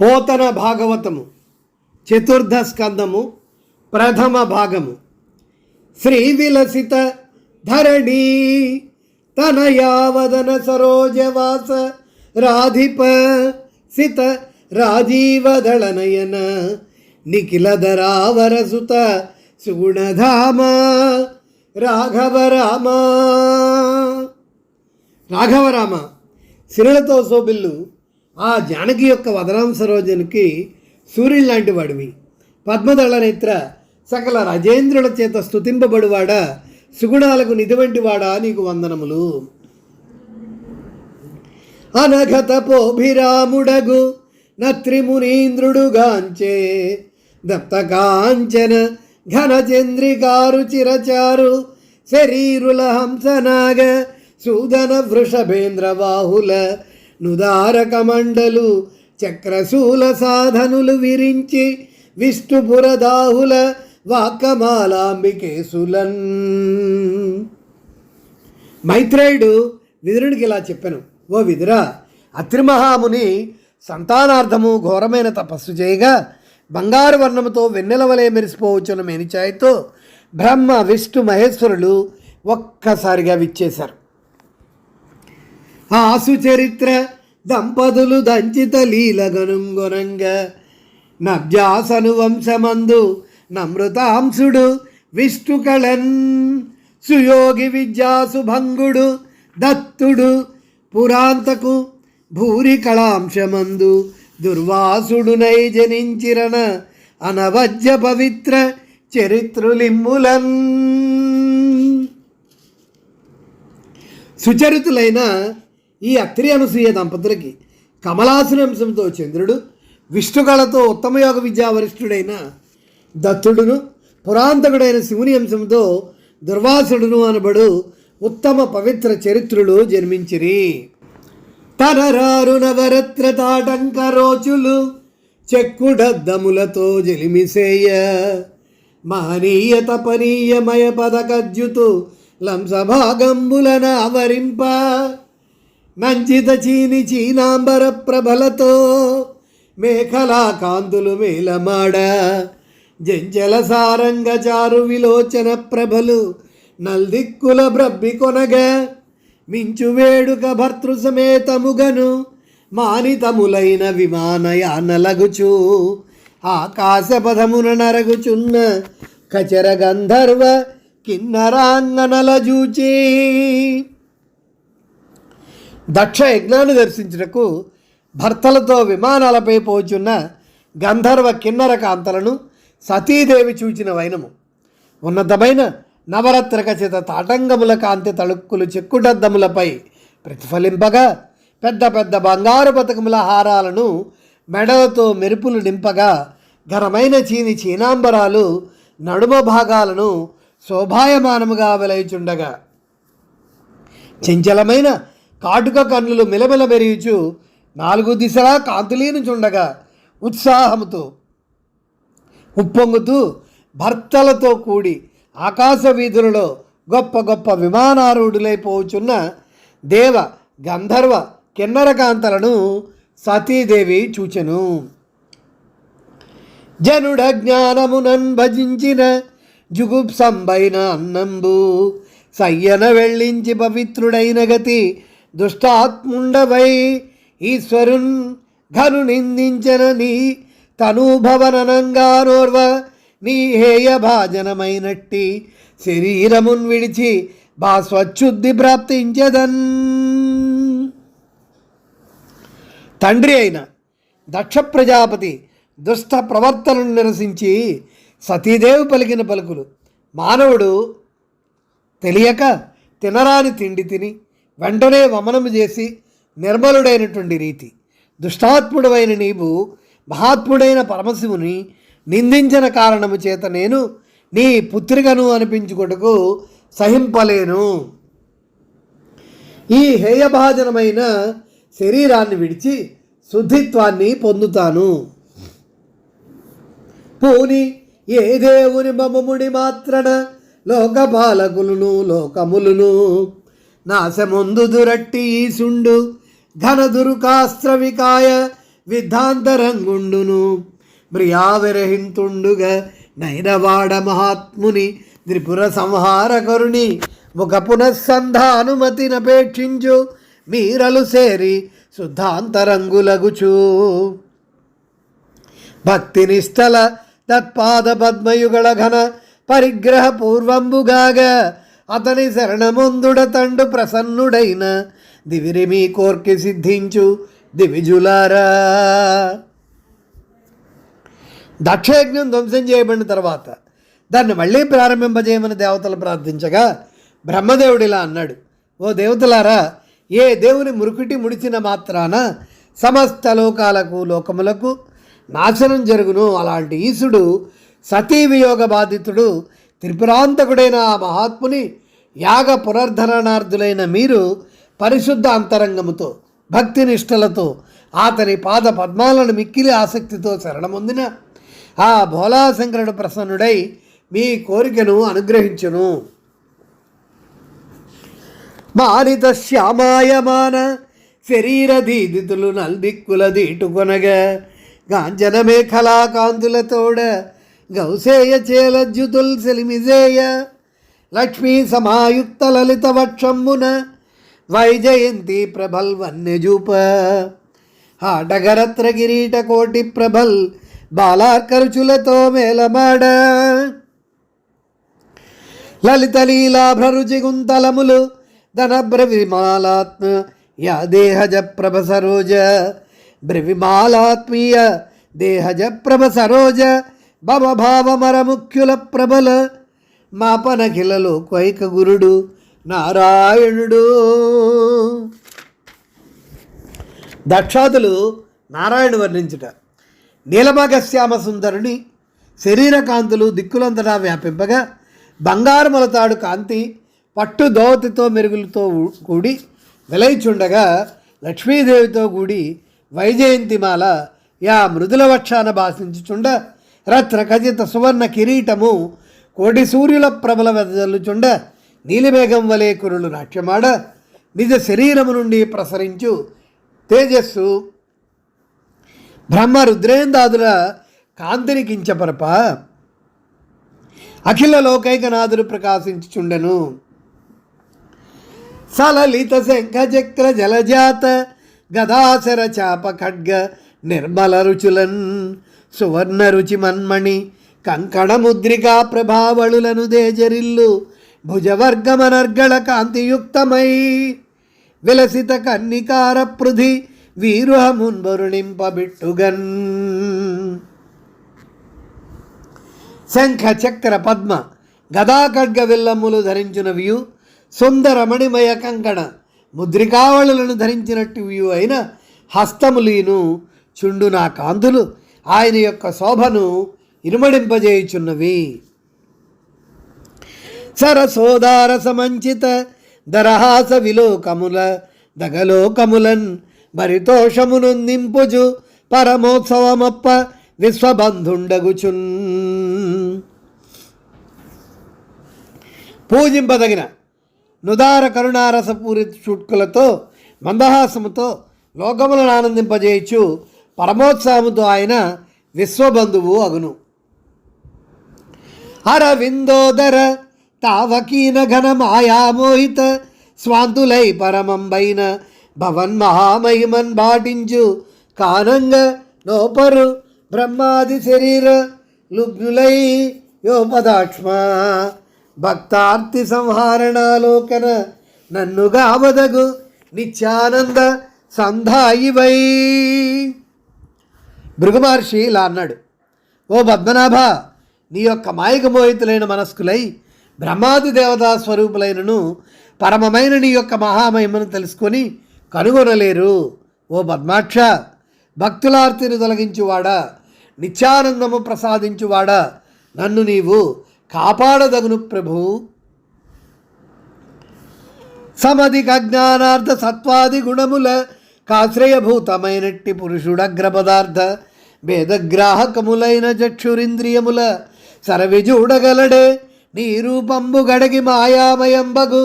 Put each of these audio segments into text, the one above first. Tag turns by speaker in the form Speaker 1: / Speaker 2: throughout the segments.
Speaker 1: పోతన భాగవతము చతుర్థ స్కందము ప్రథమ భాగము. శ్రీ విలసిత ధరణి తనయావదన సరోజవాస రాధిప సిత రాజీవదళనయన నిఖిలధరావరసుత సుగుణధామ రాఘవ రామ రాఘవరామ సిరులతో శోభిల్లు ఆ జానకి యొక్క వదనాం సరోజనికి సూర్యుని లాంటి వాడివి. పద్మదళ నేత్ర సకల రజేంద్రుల చేత స్తుతింపబడువాడా సుగుణాలకు నిధి వాడా నీకు వందనములు. అనఘత పోభిరాముడగు నత్రిమునీంద్రుడు గాంచే ఘనచంద్రికారు చిరచారు శరీరుల హంసనాగ సూదన వృషభేంద్ర బాహుల నుదారక మండలు చక్రశూల సాధనులు విరించి విష్ణుపురదాహుల వాకమాలాంబికేశులన్ మైత్రేయుడు విదురునికి ఇలా చెప్పాను ఓ విదురా అత్రిమహాముని సంతానార్థము ఘోరమైన తపస్సు చేయగా బంగారు వర్ణముతో వెన్నెల వలె మెరిసిపోవచ్చున్న మేనిచాయతో బ్రహ్మ విష్ణు మహేశ్వరులు ఒక్కసారిగా విచ్చేశారు. ఆ సుచరిత్ర దంపతులు దంచిత లీలగనుంగునంగ నబ్జాసను వంశమందు నమృతాంశుడు విష్ణుకళన్. సుయోగి విద్యాశుభంగుడు దత్తుడు పురాంతకు భూరి కళాంశమందు దుర్వాసుడు జనించిరన అనవజ్య పవిత్ర చరిత్రులిమ్ములన్. సుచరితులైన ఈ అత్రి అనసూయ దంపతులకి కమలాసుని అంశంతో చంద్రుడు విష్ణుకళతో ఉత్తమయోగ విద్యా వరిష్ఠుడైన దత్తుడును పురాంతకుడైన శివుని అంశంతో దుర్వాసుడును అనబడు ఉత్తమ పవిత్ర చరిత్రులు జన్మించిరి. తనరారు నవరత్న తాటంక రోచులు చెక్కుడద్దములతో జలిమిసేయ. మహనీయ తపనీయమయ పదకద్యుతు లంసభాగంబులన ఆవరింప. మంచిత చీని చీనాంబర ప్రభలతో మేఖలా కాంతులు మేలమాడ జంజల సారంగ చారు విలోచన ప్రభలు నల్దిక్కుల బ్రబ్బి కొనగా. మించు వేడుక భర్తృ సమేతముగను మానితములైన విమానయానలగుచు ఆకాశపథమున నరగుచున్న కచర గంధర్వ కిన్నరాంగనలజూచీ దక్ష యజ్ఞాన్ని దర్శించుటకు భర్తలతో విమానాలపై పోచున్న గంధర్వ కిన్నర కాంతలను సతీదేవి చూచిన వైనము. ఉన్నతమైన నవరత్న ఖచ్చిత తాటంగముల కాంతి తళుక్కులు చెక్కుటద్దములపై ప్రతిఫలింపగా పెద్ద పెద్ద బంగారు బతకముల హారాలను మెడలతో మెరుపులు నింపగా ఘనమైన చీని చీనాంబరాలు నడుమ భాగాలను శోభాయమానముగా వెలయిచుండగా. చంచలమైన కాటుక కన్నులు మిలమిల మెరియుచు నాలుగు దిశలా కాంతులీనుచుండగా ఉత్సాహముతో ఉప్పొంగుతూ భర్తలతో కూడి ఆకాశ వీధులలో గొప్ప గొప్ప విమానారూఢులైపోచున్న దేవ గంధర్వ కిన్నరకాంతలను సతీదేవి చూచెను. జనుడ జ్ఞానమునన్ భజించిన జుగుప్సంబైన అన్నంబు సయ్యన వెళ్ళించి పవిత్రుడైన గతి దుష్టాత్ముండవై ఈశ్వరున్ ఘను నిందించన నీ తనూభవననంగానోర్వ నీ హేయ భాజనమైనట్టి శరీరమున్ విడిచి బా స్వచ్ఛుద్ధి ప్రాప్తించదన్. తండ్రి అయిన దక్ష ప్రజాపతి దుష్ట ప్రవర్తనను నిరసించి సతీదేవి పలికిన పలుకులు. మానవుడు తెలియక తినరాని తిండి తిని వెంటనే వమనము చేసి నిర్మలుడైనటువంటి రీతి దుష్టాత్ముడవైన నీవు మహాత్ముడైన పరమశివుని నిందించిన కారణము చేత నేను నీ పుత్రికను అనిపించుకొటకు సహింపలేను. ఈ హేయభాజనమైన శరీరాన్ని విడిచి శుద్ధిత్వాన్ని పొందుతాను. పోని ఏ దేవుని మమముడి మాత్రన లోకపాలకులను లోకములను నాశముందు దురట్టి ఈసుండు ఘన దురుకాస్త్ర వికాయ విద్ధాంతరంగుండును. బ్రియావిరహింతుండుగా నైనవాడ మహాత్ముని త్రిపుర సంహారకరుని ముఖ పునఃసంధానుమతినపేక్షించు మీరలు సేరి శుద్ధాంతరంగులగుచు. భక్తి నిష్టల తత్పాద పద్మయుగళ ఘన పరిగ్రహ పూర్వంబుగాగా అతని శరణముందుడ తండు ప్రసన్నుడైన దివిరిమి కోర్కి సిద్ధించు దివిజులారా. దక్షయజ్ఞం ధ్వంసం చేయబడిన తర్వాత దాన్ని మళ్ళీ ప్రారంభింపజేయమని దేవతలు ప్రార్థించగా బ్రహ్మదేవుడు ఇలా అన్నాడు ఓ దేవతలారా ఏ దేవుని మురుకుటి ముడిచిన మాత్రాన సమస్త లోకాలకు లోకములకు నాశనం జరుగును. అలాంటి ఈశుడు సతీ వియోగ బాధితుడు త్రిపురాంతకుడైన ఆ మహాత్ముని యాగ పునర్ధరణార్థులైన మీరు పరిశుద్ధ అంతరంగముతో భక్తి నిష్టలతో అతని పాద పద్మాలను మిక్కిలి ఆసక్తితో శరణమొందిన ఆ భోలాశంకరుడు ప్రసన్నుడై మీ కోరికను అనుగ్రహించును. మారిత శ్యామాయమాన శరీరధీదితులు నల్దిక్కుల దీటుకొనగా గాంజన మేఖలా కాంతులతోడ గౌసేయ చేలజ్యుతుల్ సెలిమిజేయ లక్ష్మీ సమాయుక్త లలిత వక్షంబున వైజయంతి ప్రభల్ వన్యజూప ఆటగరత్ర కిరీట కోటి ప్రభల్ బాలార్కరుచులతో మేలమాడ లలిత లీలాభ్రరుచి గుంతలములు ధన బ్రవిమాలాత్మ యా దేహజ ప్రభ సరోజ బ్రవిమాలాత్మీయ దేహజ ప్రభ సరోజ భవభావమరముఖ్యుల ముఖ్యుల ప్రబల మాపనఖిలలో కైక గురుడు నారాయణుడు. దక్షాతులు నారాయణ వర్ణించుట. నీలమగశ్యామ సుందరుని శరీరకాంతులు దిక్కులంతటా వ్యాపింపగా బంగారములతాడు కాంతి పట్టు దోవతితో మెరుగులతో కూడి వెలయిచుండగా లక్ష్మీదేవితో కూడి వైజయంతిమాల యా మృదుల వక్షాన భాషించుచుండ రత్న ఖచిత సువర్ణ కిరీటము కోటి సూర్యుల ప్రబల వెదజల్లుచుండ నీలిమేఘం వలె కురులు నాట్యమాడ నిజ శరీరము నుండి ప్రసరించు తేజస్సు. బ్రహ్మ రుద్రేందాదుల కాంతిని కించపరప. అఖిల లోకైకనాథుడు ప్రకాశించుచుండెను. సలలిత శంఖ చక్ర జలజాత గదాసర చాప ఖడ్గ నిర్మల రుచులన్ సువర్ణ రుచి మన్మణి కంకణ ముద్రికా ప్రభావళులను దేజరిల్లు భుజవర్గమనర్గళ కాంతియుక్తమై విలసిత కన్నికార పృథి వీరుహమున్బరుణింపబిట్టుగన్ శంఖ చక్ర పద్మ గదాఖడ్గ విల్లమ్ములు ధరించినవియు సుందరమణిమయ కంకణ ముద్రికావళులను ధరించినట్టువియు అయిన హస్తములీను చుండు నా కాంతులు ఆయన యొక్క శోభను ఇనుమడింపజేయుచున్నవి సరసోదార సమంచిత దరహాస విలోకముల దగలోకములన్ భరితోషమునొందింపుజు పరమోత్సవమప్ప విశ్వబంధుండగుచున్. పూజింపదగిన నుదార కరుణారస పూరి చుట్కులతో మందహాసముతో లోకములను ఆనందింపజేయచ్చు పరమోత్సాహంతో ఆయన విశ్వబంధువు అగును. అరవిందోదర తావకీన ఘన మాయామోహిత స్వాంతులై పరమంబైన భవన్ మహామహిమన్ బాటించు కానంగ నోపరు బ్రహ్మాది శరీర లుగ్నులై యోపదాక్ష్మ భక్తార్తి సంహారణాలోకన నన్నుగా గావదగు నిత్యానంద సంధాయివై. భృగుమహర్షి ఇలా అన్నాడు ఓ పద్మనాభ నీ యొక్క మాయక మోహితులైన మనస్కులై బ్రహ్మాది దేవతా స్వరూపులైనను పరమమైన నీ యొక్క మహామహిమను తెలుసుకొని కనుగొనలేరు. ఓ పద్మాక్ష భక్తులార్తిని తొలగించువాడా నిత్యానందము ప్రసాదించువాడా నన్ను నీవు కాపాడదగును ప్రభు. సమధిక జ్ఞానార్థ సత్వాది గుణముల కాశ్రయభూతమైనట్టి పురుషుడగ్ర పదార్థ భేదగ్రాహకములైన చక్షురింద్రియముల సరవిజూడగలడే నీ రూపంబు గడగి మాయామయంబగు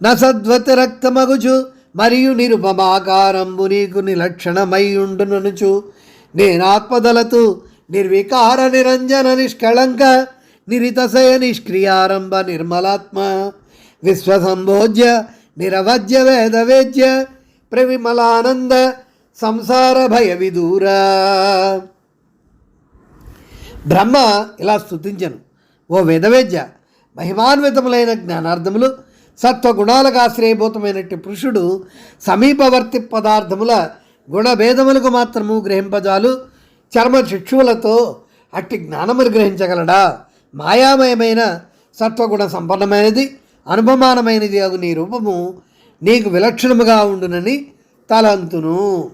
Speaker 1: నసద్వతి రక్తమగుచు మరియు నిరుపమాకారంబు నీకు నిలక్షణమై ఉండుననుచు నేనాత్మదలతు నిర్వికార నిరంజన నిష్కళంక నిరితశయ నిష్క్రియారంభ నిర్మలాత్మ విశ్వసంభోజ్య నిరవజ్య వేదవేద్య ప్రవిమలానంద సంసార భయ విదూరా. బ్రహ్మ ఇలా స్థుతించను ఓ వేదవేద్య మహిమాన్వితములైన జ్ఞానార్థములు సత్వగుణాలకు ఆశ్రయభూతమైనట్టు పురుషుడు సమీపవర్తి పదార్థముల గుణభేదములకు మాత్రము గ్రహింపజాలు చర్మ శిక్షువులతో అట్టి జ్ఞానములు గ్రహించగలడా? మాయామయమైన సత్వగుణ సంపన్నమైనది అనుపమానమైనది అగు నీ రూపము నీకు విలక్షణముగా ఉండునని తలంతును.